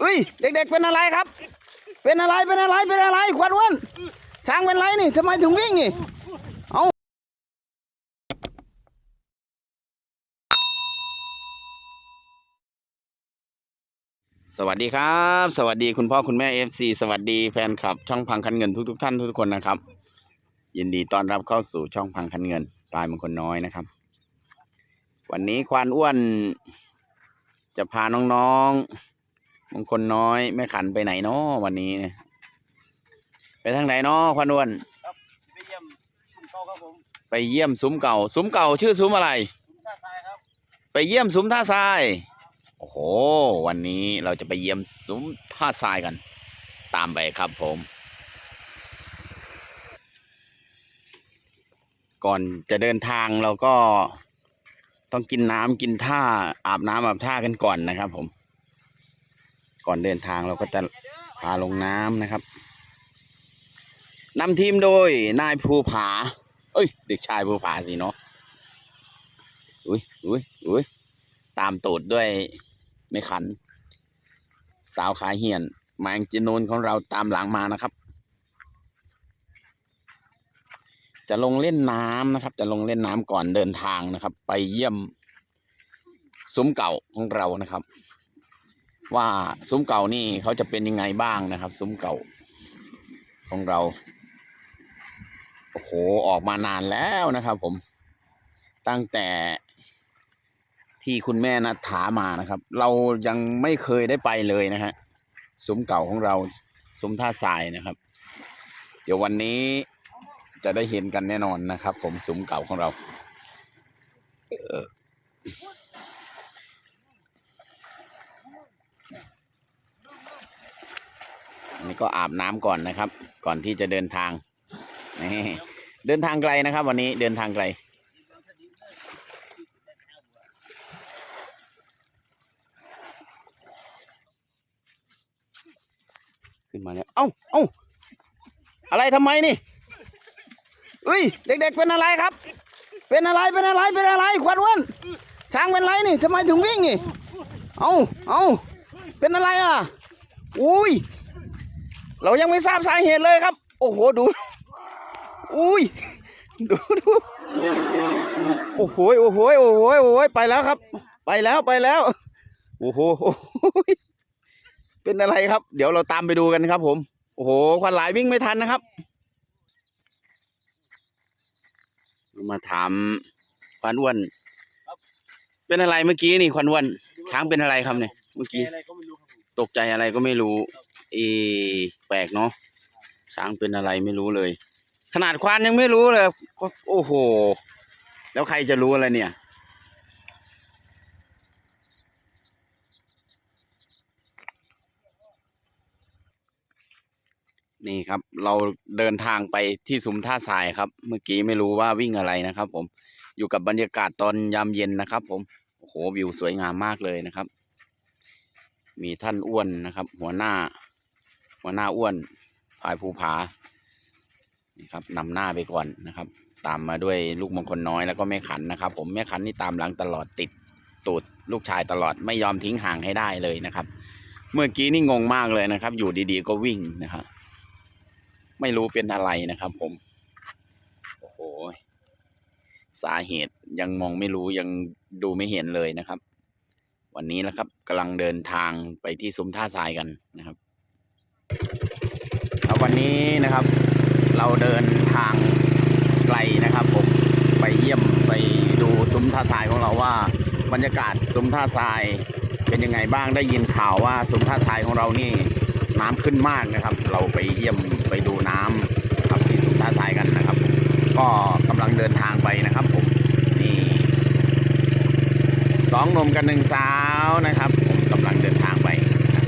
เอ้ยเด็กๆเป็นอะไรครับ เป็นอะไรเป็นอะไรเป็นอะไรควันอ้วันช้างเป็นไรนี่ทำไมถึงวิ่งนี่เอาสวัสดีครับ สวัสดีคุณพ่อคุณแม่เอฟซีสวัสดีแฟนคลับ ช่องพังคันเงินทุกๆท่านทุกๆคนนะครับ ยินดีต้อนรับเข้าสู่ช่องพังคันเงินปลายมงคลน้อยนะครับ วันนี้ควานอ้วน จะพาน้องๆ มงคลน้อยแม่ขันไปไหนเนาะวันนี้เนี่ยไปทางไหนเนาะควานอ้วนไปเยี่ยมชุมเขาครับผมไปเยี่ยมซุ้มเก่าซุ้มเก่าชื่อซุ้มอะไรชุมท่าทรายครับ ไปเยี่ยมซุ้มท่าทรายโอ้โห วันนี้เราจะไปเยี่ยมซุ้มท่าทรายกัน ตามไปครับผม ก่อนจะเดินทางเราก็ต้องกินน้ำกินท่าอาบน้ำอาบท่ากันก่อนนะครับผม ก่อนเดินทางเราก็จะพาลงน้ำนะครับนำทีมโดยนายภูผา เอ้ย เด็กชายภูผาสิเนาะอุ้ยอุ้ยอุ้ยตามตูดด้วยไม่ขัน สาวขาเหียนแมงจีนูนของเราตามหลังมานะครับ จะลงเล่นน้ำนะครับ จะลงเล่นน้ำก่อนเดินทางนะครับ ไปเยี่ยมซุ้มเก่าของเรานะครับ ว่าซุ้มเก่านี่เขาจะเป็นยังไงบ้างนะครับ ซุ้มเก่าของเรา โอ้โห ออกมานานแล้วนะครับ ผม ตั้งแต่ที่คุณแม่นัทถามานะครับ เรายังไม่เคยได้ไปเลยนะฮะซุ้มเก่าของเราซุ้มท่าทรายนะครับ เดี๋ยววันนี้จะได้เห็นกันแน่นอนนะครับ ผมซุ้มเก่าของเราเอ่ออันนี่ ก็อาบน้ำก่อนนะครับ ก่อนที่จะเดินทางนี่เดินทางไกลนะครับ วันนี้เดินทางไกล ขึ้นมาแล้วเอ้าเอ้าอะไรทำไมนี่เอ้ยเด็ก ๆ เป็นอะไรครับ เป็นอะไรเป็นอะไรเป็นอะไรควันวันช้างเป็นไรนี่ทำไมถึงวิ่งนี่ เอ้าเอ้าเป็นอะไรอะ อุ้ย เรายังไม่ทราบสาเหตุเลยครับ โอ้โหดู อุ้ยดูดูโอ้โหโอ้โหโอ้โหโอ้โหไปแล้วครับ ไปแล้วไปแล้ว โอ้โหเป็นอะไรครับ เดี๋ยวเราตามไปดูกันครับ ผม โอ้โหควันหลายวิ่งไม่ทันนะครับ มาถามควันอ้วนเป็นอะไรเมื่อกี้นี่ควันอ้วนช้างเป็นอะไรครับเนี่ยเมื่อกี้อะไรก็ไม่รู้ครับผมตกใจอะไรก็ไม่รู้ เอแปลกเนาะช้างเป็นอะไรไม่รู้เลย ขนาดควานยังไม่รู้เลยก็โอ้โห แล้วใครจะรู้อะไรเนี่ยนี่ครับ เราเดินทางไปที่สุมท่าทรายครับ เมื่อกี้ไม่รู้ว่าวิ่งอะไรนะครับ ผมอยู่กับบรรยากาศตอนยามเย็นนะครับ ผมโอ้โหวิวสวยงามมากเลยนะครับ มีท่านอ้วนนะครับ หัวหน้า หัวหน้าอ้วนพายภูผานี่ครับนำหน้าไปก่อนนะครับ ตามมาด้วยลูกมงคลน้อยแล้วก็แม่ขันนะครับ ผมแม่ขันนี่ตามหลังตลอดติดตูดลูกชายตลอดไม่ยอมทิ้งห่างให้ได้เลยนะครับ เมื่อกี้นี่งงมากเลยนะครับ อยู่ดีๆก็วิ่งนะครับไม่รู้เป็นอะไรนะครับ ผมโอ้โหสาเหตุยังมองไม่รู้ยังดูไม่เห็นเลยนะครับ วันนี้นะครับกำลังเดินทางไปที่ซุ้มท่าทรายกันนะครับ แล้ววันนี้นะครับ เราเดินทางไกลนะครับผมไปเยี่ยมไปดูซุ้มท่าทรายของเราว่า บรรยากาศซุ้มท่าทรายเป็นยังไงบ้างได้ยินข่าวว่าซุ้มท่าทรายของเรานี่น้ำขึ้นมากนะครับ เราไปเยี่ยมไปดูน้ำครับที่ซุ้มท่าทรายกันนะครับ ก็กำลังเดินทางไปนะครับผมนี่สองนมกับหนึ่งสาวนะครับ ผมกำลังเดินทางไปนะครับ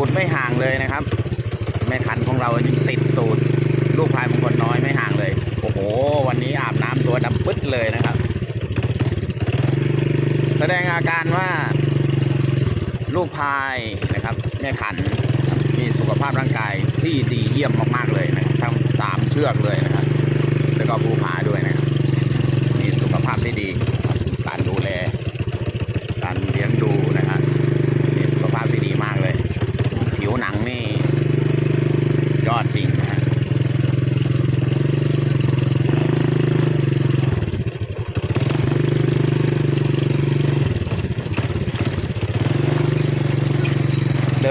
ตูดไม่ห่างเลยนะครับ แม่ขันของเราติดตูด ลูกพายมงคลน้อยไม่ห่างเลย โอ้โห วันนี้อาบน้ำตัวดำปึ๊ดเลยนะครับ แสดงอาการว่า ลูกพายนะครับ แม่ขันมีสุขภาพร่างกายที่ดีเยี่ยมมากๆเลยนะครับทั้งสามเชือกเลยนะครับ แล้วก็ภูผาด้วยนะครับมีสุขภาพที่ดีครับการดูแล การเลี้ยงดูนะฮะมีสุขภาพ ด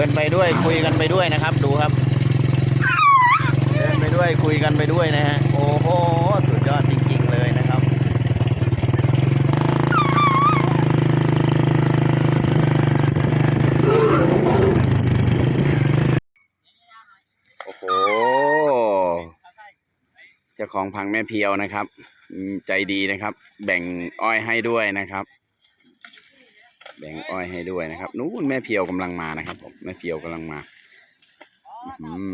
ิน ไปด้วย คุยกันไปด้วยนะครับ ดูครับ เดินไปด้วยคุยกันไปด้วยนะฮะโอ้โหสุดยอดจริง ๆ เลยนะครับโอ้โหเจ้าของพังแม่เพียวนะครับ ใจดีนะครับ แบ่งอ้อยให้ด้วยนะครับ แบ่งอ้อยให้ด้วยนะครับนู้นแม่เพียวกำลังมานะครับผมแม่เพียวกำลังมาอื้อหือ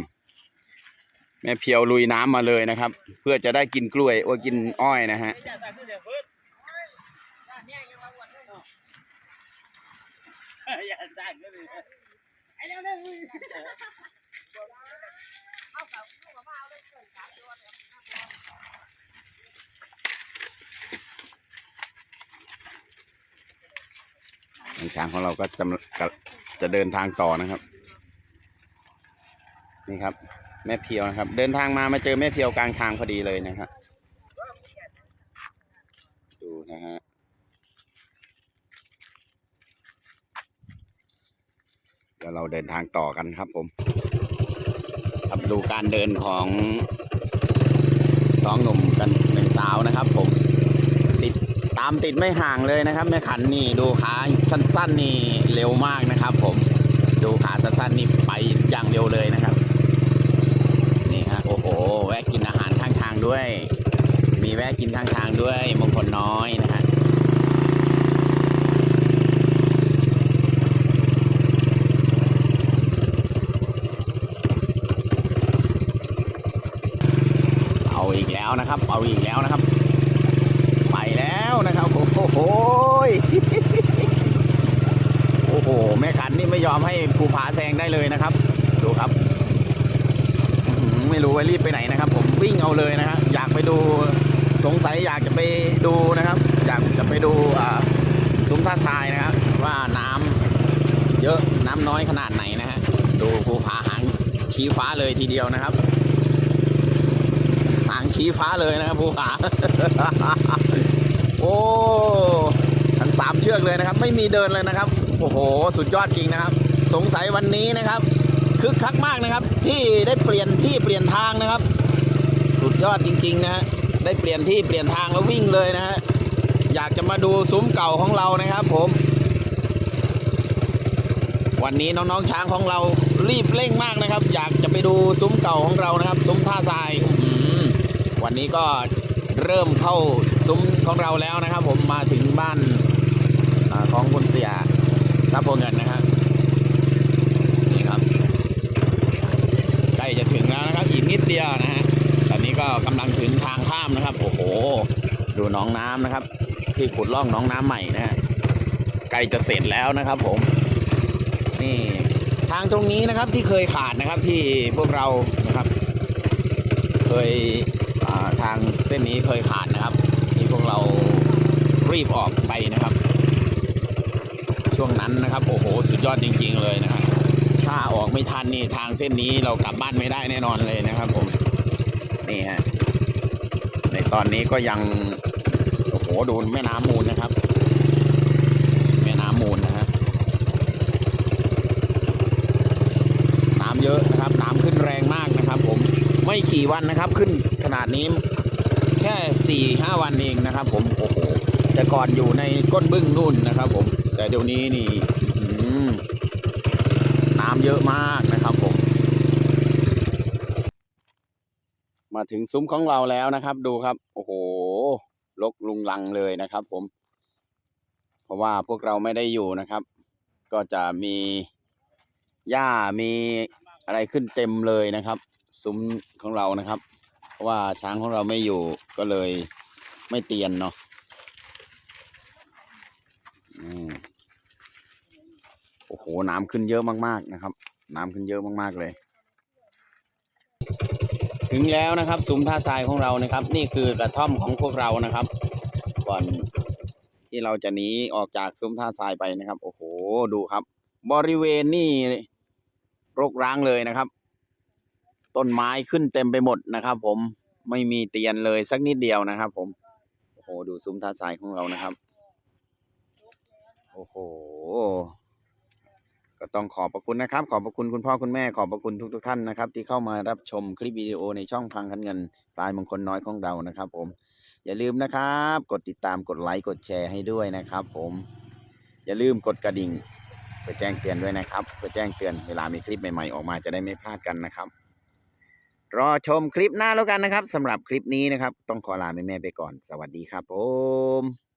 แม่เพียวลุยน้ำมาเลยนะครับ เพื่อจะได้กินกล้วยโอ้ยกินอ้อยนะฮะอย่าใส่เสื้อเดี๋ยวเพิ่นอย่าใส่เสื้อเดี๋ยว ช้างของเราก็จะจะจะเดินทางต่อนะครับ นี่ครับ แม่เพียวนะครับ เดินทางมามาเจอแม่เพียวกลางทางพอดีเลยนะครับดูนะฮะเดี๋ยวเราเดินทางต่อกันครับผมครับดูการเดินของสองหนุ่มกันหนึ่งสาวนะครับผม ตามติดไม่ห่างเลยนะครับแม่ขันนี่ดูขาสั้นๆนี่เร็วมากนะครับ ผมดูขาสั้นๆนี่ไปอย่างเร็วเลยนะครับนี่ฮะโอ้โหแวะกินอาหารข้างทางด้วย มีแวะกินข้างทางด้วยมงคลน้อยนะฮะเอาอีกแล้วนะครับ เอาอีกแล้วนะครับ ไปแล้วนะครับ โอ้โหย โอ้โห แม่ขันนี่ไม่ ยอมให้ภูผาแซงได้เลยนะครับ ดูครับ ไม่รู้ว่ารีบไปไหนนะครับ ผมวิ่งเอาเลยนะฮะอยากไปดูสงสัยอยากจะไปดูนะครับ อยากจะไปดูอ่าซุ้มท่าทรายนะครับ ว่าน้ำเยอะน้ำน้อยขนาดไหนนะฮะดูภูผาหางชี้ฟ้าเลยทีเดียวนะครับ หางชี้ฟ้าเลยนะครับภูผาโอ้ เชือกเลยนะครับ ไม่มีเดินเลยนะครับ โอ้โห สุดยอดจริงนะครับ สงสัยวันนี้นะครับคึกคักมากนะครับ ที่ได้เปลี่ยนที่เปลี่ยนทางนะครับ สุดยอดจริง ๆ นะฮะได้เปลี่ยนที่เปลี่ยนทางแล้ววิ่งเลยนะฮะอยากจะมาดูซุ้มเก่าของเรานะครับผม วันนี้น้องๆช้างของเรารีบเร่งมากนะครับ อยากจะไปดูซุ้มเก่าของเรานะครับ ซุ้มท่าทรายวันนี้ก็เริ่มเข้าซุ้มของเราแล้วนะครับ ผมมาถึงบ้าน ของคุณเสียทรัพย์โพเงินนะครับนี่ครับใกล้จะถึงแล้วนะครับอีกนิดเดียวนะฮะตอนนี้ก็กำลังถึงทางข้ามนะครับ โอ้โห ดูหนองน้ำนะครับ ที่ขุดล่องหนองน้ำใหม่นะฮะใกล้จะเสร็จแล้วนะครับ ผม นี่ทางตรงนี้นะครับที่เคยขาดนะครับที่พวกเรานะครับ เคยทางเส้นนี้เคยขาดนะครับที่พวกเรารีบออกไปนะครับ ช่วงนั้นนะครับ โอ้โห สุดยอดจริง ๆ เลยนะครับ ถ้าออกไม่ทันนี่ทางเส้นนี้เรากลับบ้านไม่ได้แน่นอนเลยนะครับ ผม นี่ฮะ ในตอนนี้ก็ยัง โอ้โหดูแม่น้ำมูลนะครับ แม่น้ำมูลนะฮะ น้ำเยอะนะครับ น้ำขึ้นแรงมากนะครับ ผม ไม่กี่วันนะครับ ขึ้นขนาดนี้แค่สี่ห้าวันเองนะครับ ผม โอ้โหแต่ก่อนอยู่ในก้นบึ้งนู่นนะครับ ผม แต่เดี๋ยวนี้นี่น้ำเยอะมากนะครับผม มาถึงซุ้มของเราแล้วนะครับ ดูครับ โอ้โหลกลุงลังเลยนะครับ ผม เพราะว่าพวกเราไม่ได้อยู่นะครับ ก็จะมีหญ้ามีอะไรขึ้นเต็มเลยนะครับ ซุ้มของเรานะครับ เพราะว่าช้างของเราไม่อยู่ก็เลยไม่เตียนเนาะอืม โอ้โหน้ำขึ้นเยอะมากๆนะครับ น้ำขึ้นเยอะมากๆเลย ถึงแล้วนะครับซุ้มท่าทรายของเรานะครับ นี่คือกระท่อมของพวกเรานะครับ ก่อนที่เราจะหนีออกจากซุ้มท่าทรายไปนะครับ โอ้โหดูครับ บริเวณนี่รกร้างเลยนะครับ ต้นไม้ขึ้นเต็มไปหมดนะครับ ผมไม่มีเตียนเลยสักนิดเดียวนะครับ ผมโอ้โหดูซุ้มท่าทรายของเรานะครับ โอ้โห ก็ต้องขอบพระคุณนะครับ ขอบพระคุณคุณพ่อคุณแม่ขอบพระคุณทุกทท่านนะครับ ที่เข้ามารับชมคลิปวิดีโอในช่องพังคันเงินปลายมงคลน้อยของเรานะครับ ผม อย่าลืมนะครับ กดติดตามกดไลค์กดแชร์ให้ด้วยนะครับ ผม อย่าลืมกดกระดิ่งเพื่อแจ้งเตือนด้วยนะครับเพื่อแจ้งเตือนเวลามีคลิปใหม่ๆออกมาจะได้ไม่พลาดกันนะครับ รอชมคลิปหน้าแล้วกันนะครับสำหรับคลิปนี้นะครับ ต้องขอลาแม่ๆไปก่อน สวัสดีครับ ผม